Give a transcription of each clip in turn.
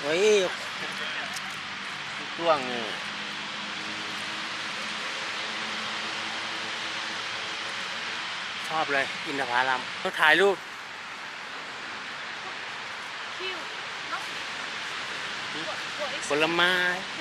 เฮ้ยช่วงนี่ชอบเลย อินทผลัมต้องถ่ายรูปผลไม้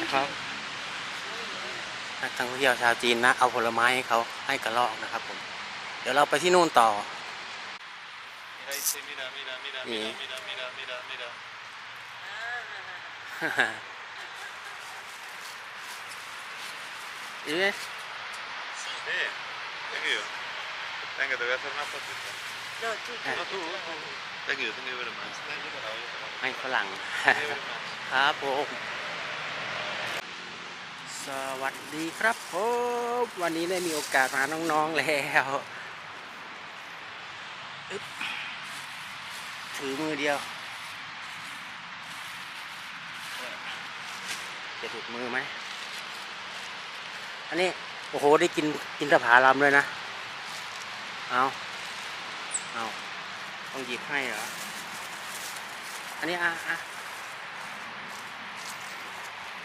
นะครับนักท่องเที่ยวชาวจีนนะ เอาผลไม้ให้เขาให้กระรอกนะครับผม เดี๋ยวเราไปที่นู่นต่อ Mira, dice, mira, mira, mira, mira, mira, mira, mira, mira. อีเว้ย Sí, thank you. Venga, te voy a hacer una fotito. เดี๋ยวจุด No, tú, Thank you, thank you very much. Thank you very much. ให้ฝรั่งครับผมสวัสดีครับผมวันนี้ได้มีโอกาสมาน้องๆแล้วอึ๊บ ถือมือเดียว จะถูกมือไหม อันนี้ โอ้โห ได้กินกินตะผาลำเลยนะ เอาเอาต้องหยิบให้เหรอ อันนี้อะอะ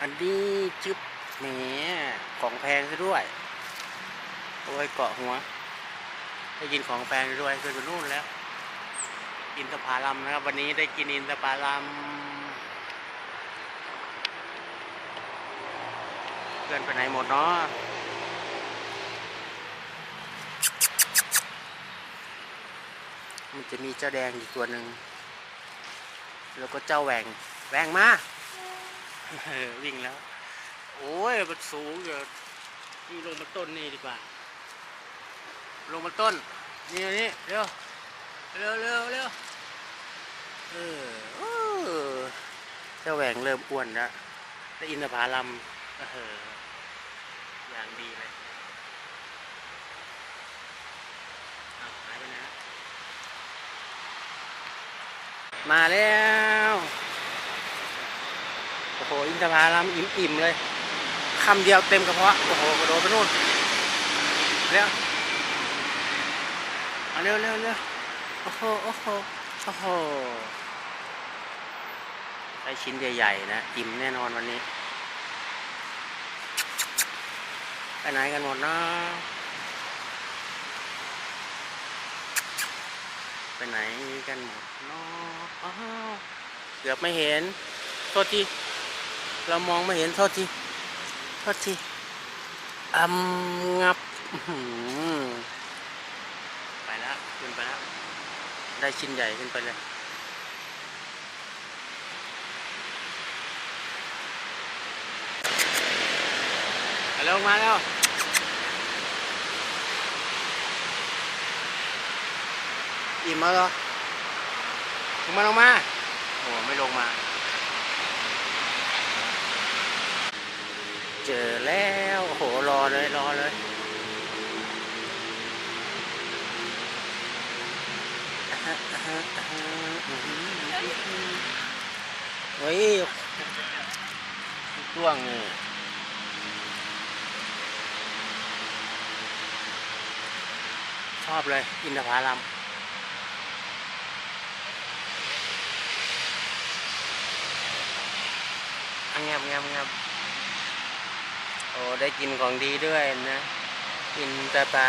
อันนี้จึ๊บแหมของแพงซะด้วย โอ้ยเกาะหัว ได้กินของแพงซะด้วยขึ้นไปนู่นแล้ว อินทผลัมนะครับ วันนี้ได้กินอินทผลัมเพื่อนไปไหนหมดเนาะมันจะมีเจ้าแดงอีกตัวหนึ่งแล้วก็เจ้าแหวงแหวงมาเออวิ่งแล้ว โอ้ยมันสูงเดี๋ยวนี่ลงมาต้นนี่ดีกว่า ลงมาต้น นี่นี่เร็วเร็วเร็วเร็ว เออเออเจ้าแหวงเริ่มอ้วนแล้วแล้วอินทผลัมเอออย่างดีเลยอ้าหายไปนะ มาแล้ว โอ้โห อินทผลัมอิ่มๆเลยคำเดียวเต็มกระเพาะ โอ้โห กระโดดไปนู่นเร็วเอาเร็วเร็วเร็วโอ้โห โอ้โห โอ้โห ได้ชิ้นใหญ่ๆนะ อิ่มแน่นอนวันนี้ ไปไหนกันหมดนะไปไหนกันหมดเนาะอ้าเกือบไม่เห็น โทษที เรามองไม่เห็นโทษที โทษทีอำงับ ไปแล้วขึ้นไปแล้ว ได้ชิ้นใหญ่ขึ้นไปเลย ไปแล้วมาแล้ว อิ่มแล้วเหรอลงมาลงมา โอ้ไม่ลงมา เจอแล้วโอ้โหรอเลยรอเลยเฮ้ยช่วงนี่ ชอบเลย อินทผลัมอังแงบเงบเงบโอ้ได้กินของดีด้วยนะกินแต่ปลา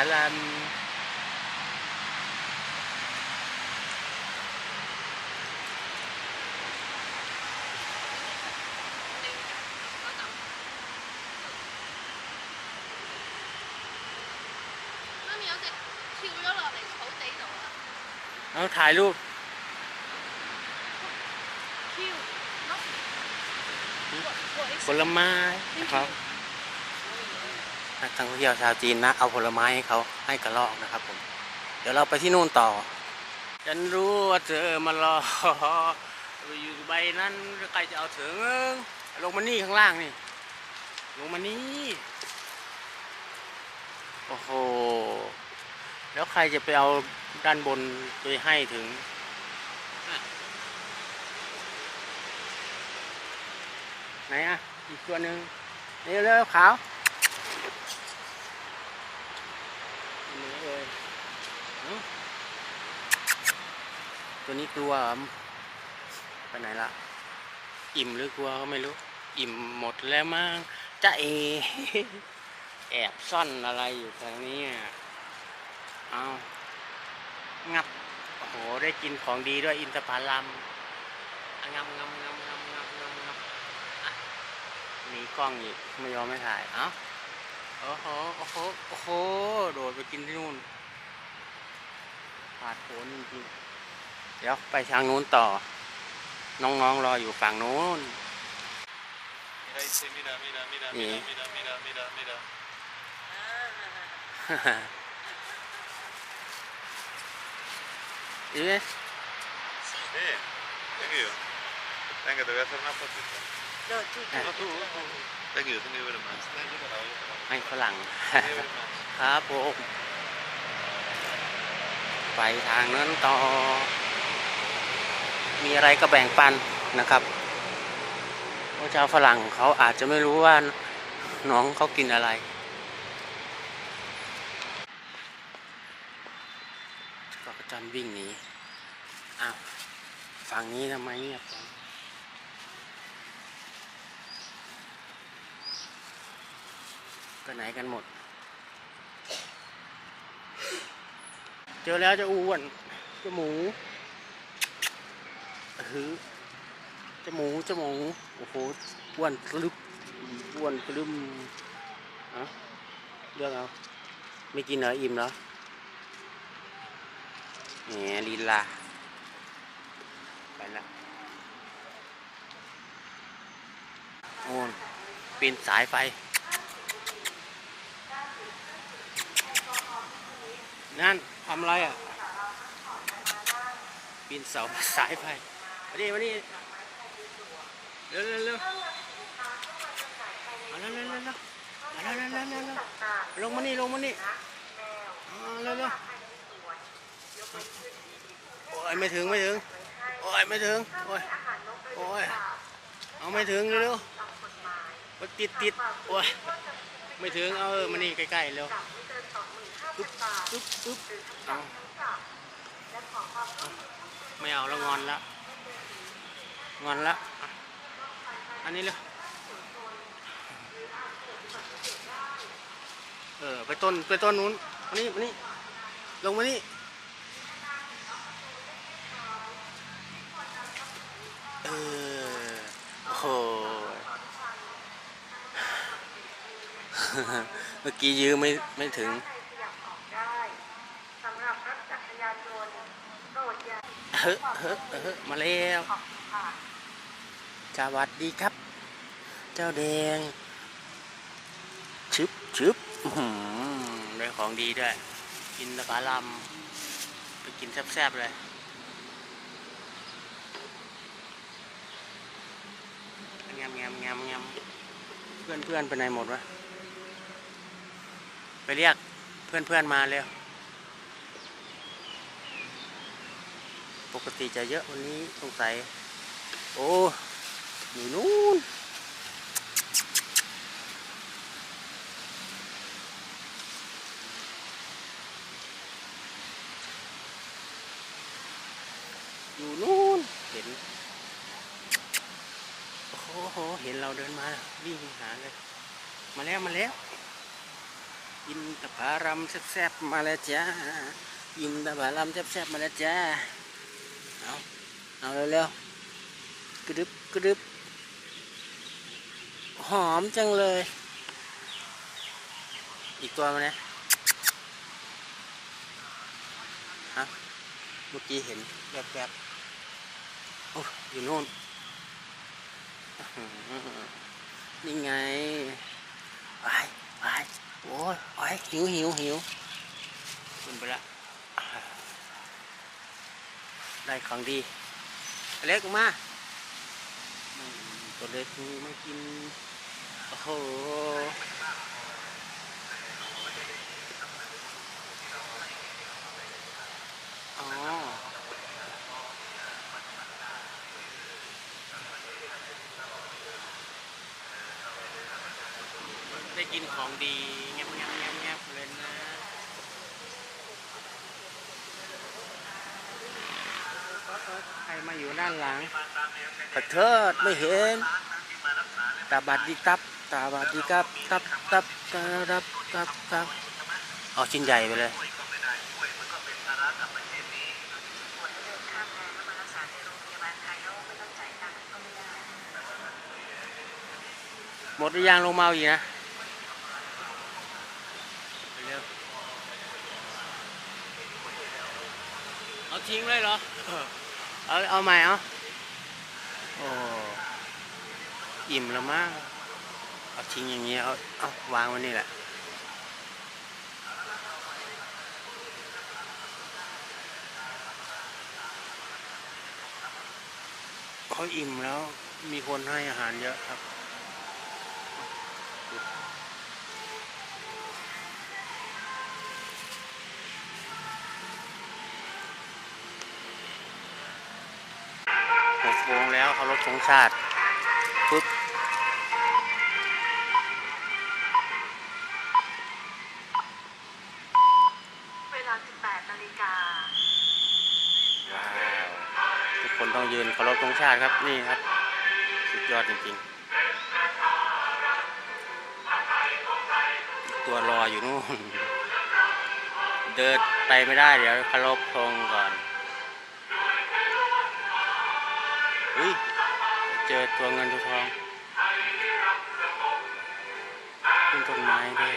เอาถ่ายรูปคิวเนาะผลไม้นะครับนักท่องเที่ยวชาวจีนนะ เอาผลไม้ให้เขาให้กระรอกนะครับผม เดี๋ยวเราไปที่นู่นต่อ ฉันรู้ว่าเธอมารออยู่ใบนั้นใครจะเอาถึงลงมานี่ข้างล่างนี่ ลงมานี่ โอ้โห แล้วใครจะไปเอาด้านบนไปให้ถึง ไหนอะ อีกตัวหนึ่งเร็วเร็วขาวนี่เลยเอ้าตัวนี้กลัวไปไหนละ อิ่มหรือกลัวก็ไม่รู้ อิ่มหมดแล้วมั้งจ้าเอ แอบซ่อนอะไรอยู่ตรงนี้อะ เอางับ โอ้โห ได้กินของดีด้วยอินทผลัมอะงับงับงับงับงับงับงับอะหนีกล้องอีกไม่ยอมไม่ถ่าย เอ้าโอ้โห โอ้โห โอ้โห โดดไปกินที่นู่นผาดโผนจริงๆเดี๋ยวไปทางนู้นต่อ น้องๆรออยู่ฝั่งนู้น Mira, dice, mira, mira, mira, Sí. mira, mira, mira, mira, mira. อีเว้ย Sí. Thank you. Venga, te voy a hacer una fotito. โดดจุด No, tú, tú. Thank you, thank you very much. Thank you, thank you ให้ฝรั่ง very much. ครับผมไปทางนั้นต่อ มีอะไรก็แบ่งปันนะครับเพราะชาวฝรั่งเขาอาจจะไม่รู้ว่าน้องเขากินอะไร ก็กระ จันวิ่งหนีอ้าวฝั่งนี้ทำไมเงียบจังไปไหนกันหมด เจอแล้วจะอ้วนจะหมูเออจะหมูจะหมูโอ้โหอ้วนกลึบอ้วนกลึมอะเลือกเอา ไม่กินเหรออิ่มเหรอ แหมลีลา ไปละโอ้นปีนสายไฟ นั่นทำอะไรอะปีนเสาสายไฟมาดิมาดิเร็วเร็วเร็วมาเร็วเร็วเร็วเร็วเร็วเร็วลงมานี่ลงมานี่าเร็วเร็ว โอ้ยไม่ถึงไม่ถึง โอ้ยไม่ถึง โอ้ย โอ้ย เอาไม่ถึงเร็วๆมันติดติดโอ้ย ไม่ถึง เอาเออมานี่ใกล้ๆเร็วปึ๊บปึ๊บปึ๊บเอาไม่เอาแล้วงอนละงอนละอะอันนี้เลยเออไปต้นไปต้นนู้นมานี่มานี่ลงมานี่เออโอ้โห เมื่อกี้ยื้อไม่ไม่ถึงสำหรับรถจักรยานยนต์โปรดอย่าเฮ้อเฮ้อเฮ้อมาแล้วขอบคุณค่ะสวัสดีครับ เจ้าแดง ชึบชึบอื้อหือได้ของดีด้วย กินตะปาลำไปกินแซ่บๆเลยงามงามงามงามเพื่อนเพื่อนไปไหนหมดวะ ไปเรียกเพื่อนเพื่อนมาเร็ว ปกติจะเยอะวันนี้สงสัย โอ้อยู่นู้นอยู่นู้นเห็น โอ้โห เห็นเราเดินมา วิ่งหาเลย มาแล้ว มาแล้ว ยินตะผารำแซ่บๆมาแล้วจ้ายินตะผารำแซ่บๆมาแล้วจ้าเอาเอาเร็วๆกระดึบกระดึบหอมจังเลย อีกตัวมาเนี่ยฮะเมื่อกี้เห็นแวบๆโอ้อยู่โน่นนี่ไงไปไป โอ้ยไปหิวหิวหิวขึ้นไปละ ได้ของดี เล็กมาตัวเล็กไม่กิน โอ้โหได้กินของดีแงบแงบแงบแงบเลยนะ ใครมา อยู่ด้านหลังขอเทิดไม่เห็นตาบัดดีตับตาบัดดีกับตับตับตาดับตับตับเอาชิ้นใหญ่ไปเลยส่วนถ้าเดินข้ามดรักษาในโรงพยาบาลไทยแล้วไม่ต้องจ่างค์ก็ไม่ได้หมดหรือยังลงมาอีกนะเร็วเอาทิ้งเลยเหรอ เอาเอาใหม่เอาโอ้อิ่มแล้วมากเอาทิ้งอย่างเงี้ยเอาเอาวางไว้นี่แหละเขาอิ่มแล้วมีคนให้อาหารเยอะครับ เขารบธงชาติปุ๊บเวลา18นาฬิกาว้าวทุกคนต้องยืนเคารพธงชาติครับนี่ครับ สุดยอดจริงๆ ตัวรออยู่นู่น เดินไปไม่ได้เดี๋ยวเคารพธงก่อน อุ้ยเจอตัวเงินตัวทองขึ้นต้นไม้ด้วย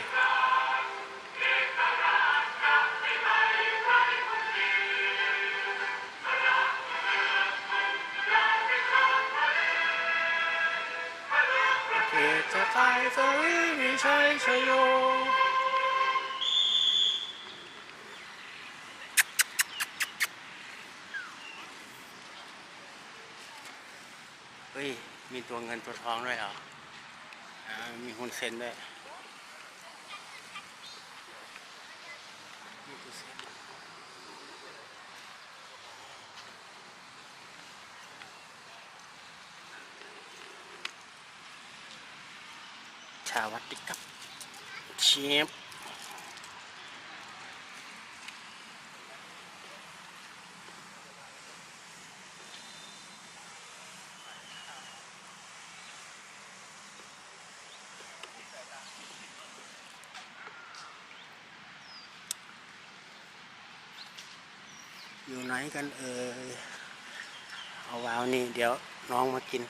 เอกจะตายจะวิวิชัยชโยเฮ้ย มี ตัวเงินตัวทองด้วยเหรออมีฮุนเซนด้วยชาวัดดิครับเชฟ อยู่ไหนกันเอ่ยเอาวาวนี่เดี๋ยวน้องมากิน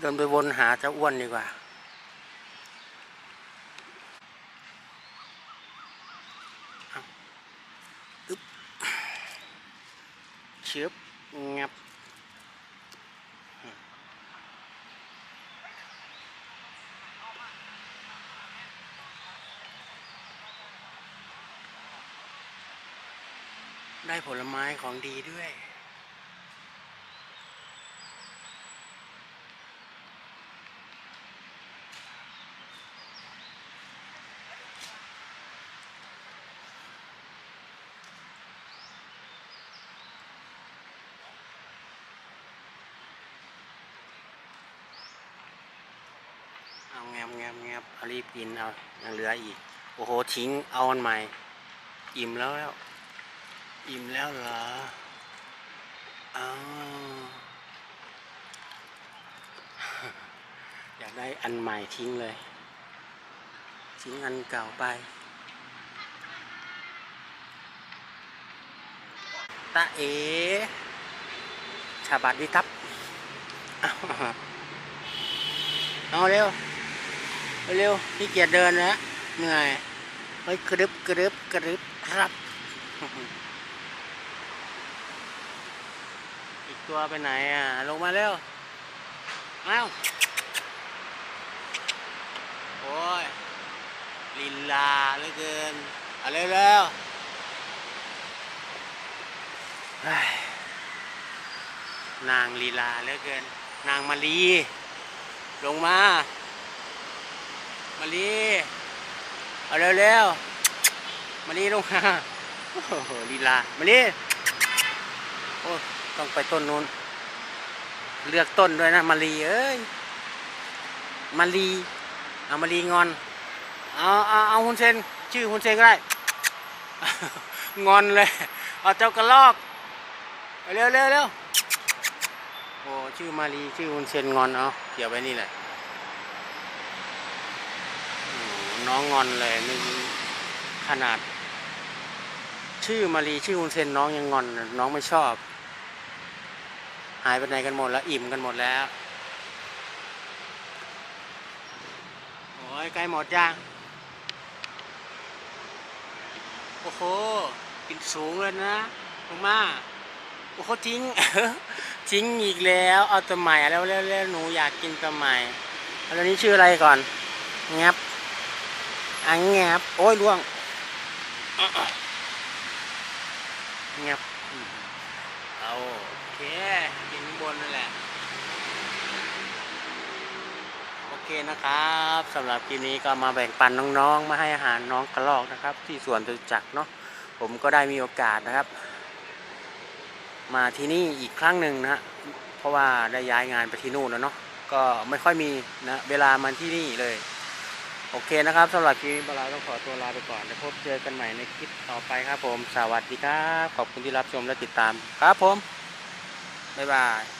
เดินไปวนหาเจ้าอ้วนดีกว่าอึ๊บเชือบงับ ได้ผลไม้ของดีด้วย เอาแงบแงบแงบเอารีบกินเอายังเหลืออีก โอ้โห ทิ้งเอาอันใหม่ อิ่มแล้วแล้ว อิ่มแล้วเหรออ้าวอยากได้อันใหม่ทิ้งเลย ทิ้งอันเก่าไป ตาเอชาบัดดีครับอ้าวเอาเร็ว เร็วพี่เกียจเดินนะเหนื่อยเฮ้ยกระดึบกระดึบกระดึบครับ อีก ตัวไปไหนอะ ลงมาเร็วเอ้าโอ้ยลินลาเหลือเกินเอาเร็วเร็วนางลีลาเหลือเกิน นางมาลี ลงมา มาลีเอาเร็วเร็วมาลีลงมาโอ้โหลีลา มาลี ต้องไปต้นนู้น เลือกต้นด้วยนะมาลีเอ้ยมาลีเอามาลีงอน เอาเอาเอาฮุนเซนชื่อฮุนเซนก็ได้ งอนเลย เอาเจ้ากระลอก เร็วเร็วเร็วโอ้ชื่อมารีชื่ออุนเซนงอนเอาเกี่ยวไว้นี่แหละน้องงอนเลยไม่ขนาด ชื่อมารีชื่ออุนเซนน้องยังงอน น้องไม่ชอบ หายไปไหนกันหมดแล้วอิ่มกันหมดแล้ว โอ้ยใกล้หมดยังโอ้โห กินสูงเลยนะลงมาโอ้โหทิ้ง ทิ้งอีกแล้ว เอาตัวใหม่แล้วแล้วแล้วหนูอยากกินตัวใหม่แล้วนี้ชื่ออะไรก่อนแงบอังแงบโอ้ยล่วงแงบอืมเอาโอเค กินข้างบนนั่นแหละ โอ เคนะครับสำหรับคลิปนี้ก็มาแบ่งปันน้องๆ มาให้อาหารน้องกระรอกนะครับ ที่สวนตุจักเนาะผมก็ได้มีโอกาสนะครับ มาที่นี่อีกครั้งหนึ่งนะฮะเพราะว่าได้ย้ายงานไปที่นู่นแล้วเนาะก็ไม่ค่อยมีนะเวลามาที่นี่เลย โอเคนะครับสำหรับคลิปนี้เราต้องขอตัวลาไปก่อนแล้วพบเจอกันใหม่ในคลิปต่อไปครับผม สวัสดีครับ ขอบคุณที่รับชมและติดตามครับผมบ๊ายบาย